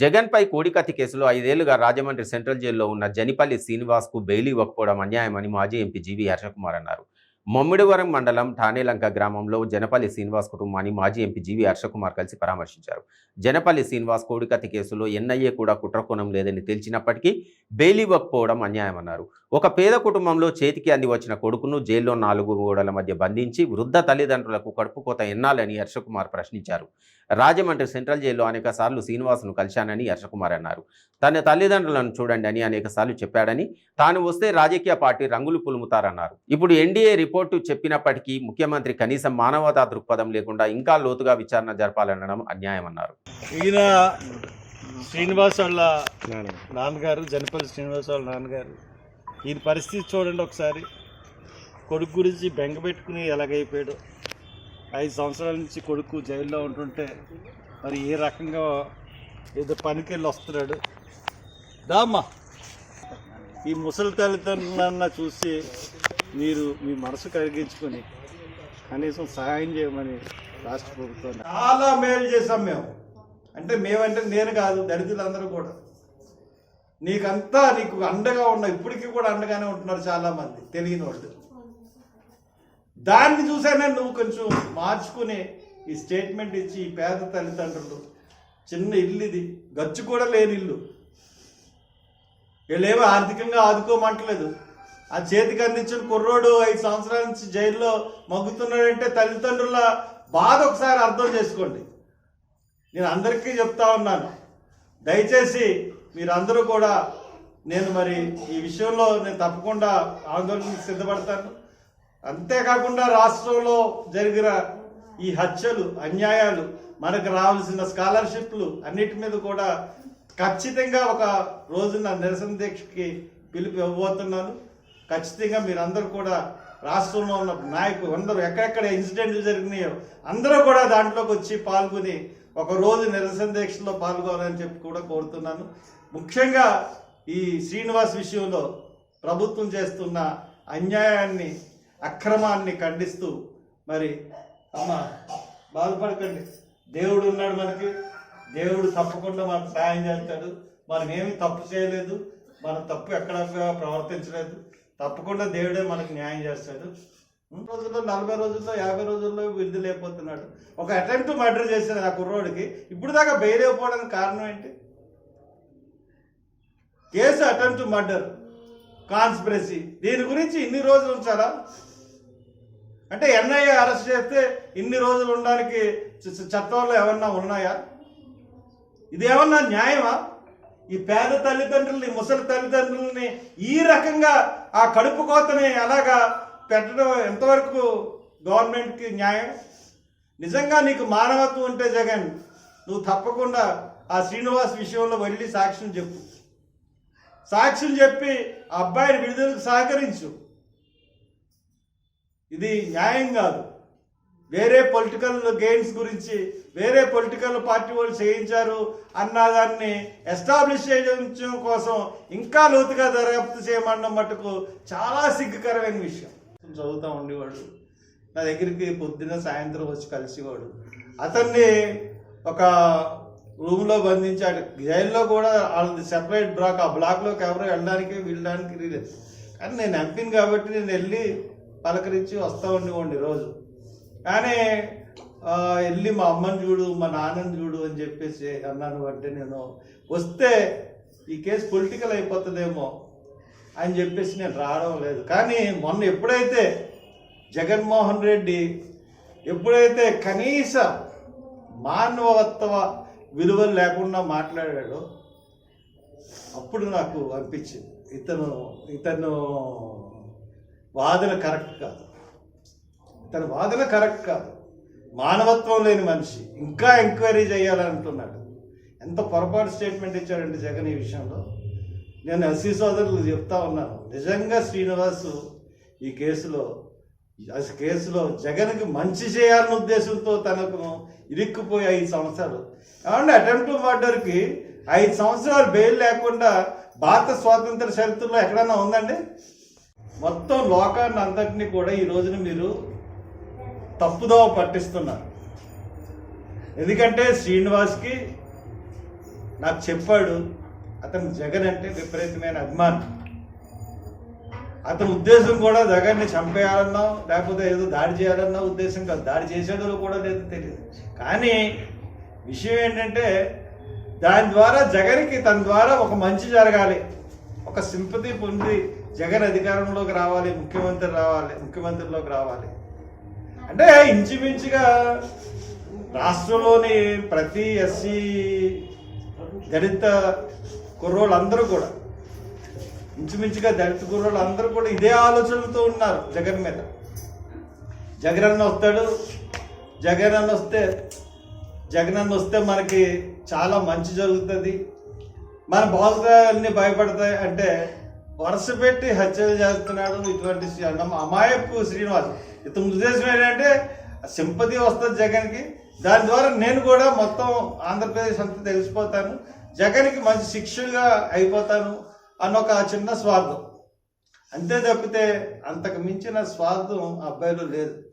జగన్పై కోడికత్తి కేసులో ఐదేళ్ళుగా రాజమండ్రి సెంట్రల్ జైల్లో ఉన్న జనిపల్లి శ్రీనివాస్కు బెయిలీ ఇవ్వకపోవడం అన్యాయమని మాజీ ఎంపీ జీవీ హర్షకుమార్ అన్నారు. మమ్మిడివరం మండలం ఠానేలంక గ్రామంలో జనపల్లి శ్రీనివాస్ కుటుంబాన్ని మాజీ ఎంపీ జీవీ హర్షకుమార్ కలిసి పరామర్శించారు. జనపల్లి శ్రీనివాస్ కోడికత్తి కేసులో ఎన్ఐఏ కూడా కుట్రకోణం లేదని తెలిసినప్పటికీ బెయిల్ ఇవ్వకపోవడం అన్యాయమన్నారు. ఒక పేద కుటుంబంలో చేతికి అంది వచ్చిన కొడుకును జైల్లో నాలుగు గోడల మధ్య బంధించి వృద్ధ తల్లిదండ్రులకు కడుపుకోత ఎన్నాలని హర్షకుమార్ ప్రశ్నించారు. రాజమండ్రి సెంట్రల్ జైల్లో అనేక సార్లు శ్రీనివాస్ను కలిశానని హర్షకుమార్ అన్నారు. తన తల్లిదండ్రులను చూడండి అని అనేక సార్లు చెప్పాడని తాను వస్తే రాజకీయ పార్టీ రంగులు పులుముతారన్నారు. ఇప్పుడు ఎన్డీఏ రిపోర్టు చెప్పినప్పటికీ ముఖ్యమంత్రి కనీసం మానవతా దృక్పథం లేకుండా ఇంకా లోతుగా విచారణ జరపాలనడం అన్యాయమన్నారు. ఈయన శ్రీనివాస్ వాళ్ళ నాన్నగారు జనపల్లి శ్రీనివాస్ వాళ్ళ నాన్నగారు. ఈయన పరిస్థితి చూడండి ఒకసారి. కొడుకు గురించి బెంగ పెట్టుకుని ఎలాగైపోయాడు. ఐదు సంవత్సరాల నుంచి కొడుకు జైల్లో ఉంటుంటే మరి ఏ రకంగా ఏదో పనికి వెళ్ళి వస్తున్నాడు? దామ్మా. ఈ ముసలి తల్లిదండ్రులన్న చూసి మీరు మీ మనసు కరిగించుకొని కనీసం సహాయం చేయమని రాష్ట్ర ప్రభుత్వం చాలా మేలు చేసాం మేము. అంటే మేమంటే నేను కాదు దళితులందరూ కూడా. నీకంతా నీకు అండగా ఉన్న ఇప్పటికీ కూడా అండగానే ఉంటున్నారు చాలా మంది తెలియని వాళ్ళు. దాన్ని చూసానే నువ్వు కొంచెం మార్చుకుని ఈ స్టేట్మెంట్ ఇచ్చి ఈ పేద తల్లిదండ్రులు. చిన్న ఇల్లు ఇది. గచ్చు కూడా లేని ఇల్లు. వీళ్ళేమో ఆర్థికంగా ఆదుకోమంటలేదు. ఆ చేతికి అందించిన కుర్రోడు ఐదు సంవత్సరాల నుంచి జైల్లో మగ్గుతున్నాడంటే తల్లిదండ్రుల బాధ ఒకసారి అర్థం చేసుకోండి. నేను అందరికీ చెప్తా ఉన్నాను. దయచేసి మీరందరూ కూడా నేను మరి ఈ విషయంలో నేను తప్పకుండా ఆందోళనకు సిద్ధపడతాను. అంతేకాకుండా రాష్ట్రంలో జరిగిన ఈ హత్యలు అన్యాయాలు మనకు రావాల్సిన స్కాలర్షిప్లు అన్నిటి మీద కూడా ఖచ్చితంగా ఒక రోజున నిరసన దీక్షకి పిలుపు ఇవ్వబోతున్నాను. ఖచ్చితంగా మీరందరూ కూడా రాష్ట్రంలో ఉన్న నాయకులు అందరూ ఎక్కడెక్కడ ఇన్సిడెంట్లు జరిగినాయో అందరూ కూడా దాంట్లోకి వచ్చి పాల్గొని ఒక రోజు నిరసన దీక్షలో పాల్గొనాలని చెప్పి కూడా కోరుతున్నాను. ముఖ్యంగా ఈ శ్రీనివాస్ విషయంలో ప్రభుత్వం చేస్తున్న అన్యాయాన్ని అక్రమాన్ని ఖండిస్తూ మరి అమ్మ బాధపడకండి. దేవుడు ఉన్నాడు మనకి. దేవుడు తప్పకుండా మనకు సహాయం చేస్తాడు. మనం ఏమి తప్పు చేయలేదు. మనం తప్పు ఎక్కడ ప్రవర్తించలేదు. తప్పకుండా దేవుడే మనకు న్యాయం చేస్తాడు. రోజుల్లో నలభై రోజుల్లో యాభై రోజుల్లో విధి లేకపోతున్నాడు. ఒక అటెంప్ట్ మర్డర్ చేశాడు ఆ కుర్రోడికి. ఇప్పుడు దాకా బెయిల్ అయిపోవడానికి కారణం ఏంటి? Case attempt murder. కాన్స్పిరసీ దీని గురించి ఇన్ని రోజులు ఉంచారా అంటే ఎన్ఐఏ అరెస్ట్ చేస్తే ఇన్ని రోజులు ఉండడానికి చట్టంలో ఏమన్నా ఉన్నాయా? ఇది ఏమన్నా న్యాయమా? ఈ పేద తల్లిదండ్రుల్ని ముసలి తల్లిదండ్రుల్ని ఈ రకంగా ఆ కడుపు కోతని అలాగా పెట్టడం ఎంతవరకు గవర్నమెంట్కి న్యాయం? నిజంగా నీకు మానవత్వం ఉంటే జగన్ నువ్వు తప్పకుండా ఆ శ్రీనివాస్ విషయంలో వెళ్ళి సాక్ష్యం చెప్పు. సాక్ష్యం చెప్పి ఆ అబ్బాయిని విడుదలకు సహకరించు. ఇది న్యాయం కాదు. వేరే పొలిటికల్ గెయిన్స్ గురించి వేరే పొలిటికల్ పార్టీ వాళ్ళు చేయించారు అన్న దాన్ని ఎస్టాబ్లిష్ చేయడం కోసం ఇంకా లోతుగా దర్యాప్తు చేయమన్న మటుకు చాలా సిగ్గుకరమైన విషయం. చదువుతూ ఉండేవాడు. నా దగ్గరికి పొద్దున్న సాయంత్రం వచ్చి కలిసేవాడు. అతన్ని ఒక రూమ్లో బంధించాడు. జైల్లో కూడా వాళ్ళది సెపరేట్ బ్లాక్ ఆ బ్లాక్లోకి ఎవరు వెళ్ళడానికి వెళ్ళడానికి లేదు కానీ నేను ఎంపీని కాబట్టి నేను వెళ్ళి పలకరించి వస్తూ ఉండేవాడిని రోజు కానీ వెళ్ళి మా అమ్మని చూడు మా నాన్నని చూడు అని చెప్పేసి అన్నాను అంటే నేను వస్తే ఈ కేసు పొలిటికల్ అయిపోతుందేమో అని చెప్పేసి నేను రావడం లేదు. కానీ మొన్న ఎప్పుడైతే జగన్మోహన్ రెడ్డి ఎప్పుడైతే కనీస మానవత్వ విలువలు లేకుండా మాట్లాడాడో అప్పుడు నాకు అనిపించింది. ఇతను ఇతను వాదన కరెక్ట్ కాదు. ఇతను వాదన కరెక్ట్ కాదు. మానవత్వం లేని మనిషి. ఇంకా ఎంక్వైరీ చేయాలని అంటున్నాడు. ఎంత పొరపాటు స్టేట్మెంట్ ఇచ్చాడండి జగన్ ఈ విషయంలో? నేను ఎస్సీ సోదరులు చెప్తా ఉన్నాను. నిజంగా శ్రీనివాసు ఈ కేసులో కేసులో జగన్కి మంచి చేయాలన్న ఉద్దేశంతో తనకు ఇరుక్కుపోయి ఐదు సంవత్సరాలు. ఏమంటే అటెంప్ట్ మర్డర్కి ఐదు సంవత్సరాలు బెయిల్ లేకుండా భారత స్వాతంత్ర చరిత్రలో ఎక్కడన్నా ఉందండి? మొత్తం లోకాన్ని అంతటినీ కూడా ఈ రోజున మీరు తప్పుదోవ పట్టిస్తున్నారు. ఎందుకంటే శ్రీనివాస్కి నాకు చెప్పాడు అతను జగన్ అంటే విపరీతమైన అభిమానం. అతని ఉద్దేశం కూడా జగన్ని చంపేయాలన్నా లేకపోతే ఏదో దాడి చేయాలన్నా ఉద్దేశం కాదు. దాడి చేసేదో కూడా లేదో తెలియదు. కానీ విషయం ఏంటంటే దాని ద్వారా జగన్కి తన ద్వారా ఒక మంచి జరగాలి. ఒక సింపతి పొంది జగన్ అధికారంలోకి రావాలి ముఖ్యమంత్రి రావాలి ముఖ్యమంత్రిలోకి రావాలి. అంటే ఇంచుమించుగా రాష్ట్రంలోని ప్రతి ఎస్సీ దళిత కుర్రోళ్ళందరూ కూడా ఇంచుమించుగా దళిత కుర్రోళ్ళు అందరూ కూడా ఇదే ఆలోచనలతో ఉన్నారు జగన్ మీద. జగన్ అన్న వస్తాడు. జగన్ అన్న వస్తే జగన్ అన్న వస్తే మనకి చాలా మంచి జరుగుతుంది. మన బాగుతాయన్ని భయపడతాయి అంటే వరుస పెట్టి హత్యలు చేస్తున్నాడు ఇటువంటి శ్రీ- అమాయపు శ్రీనివాస్. ఇతని ఉద్దేశం ఏంటంటే సింపతి వస్తుంది జగన్కి. దాని ద్వారా నేను కూడా మొత్తం ఆంధ్రప్రదేశ్ అంతా తెలిసిపోతాను. జగన్కి మంచి శిక్షగా అయిపోతాను. అని ఒక చిన్న స్వార్థం. అంతే తప్పితే అంతకు మించిన స్వార్థం అబ్బాయిలో లేదు.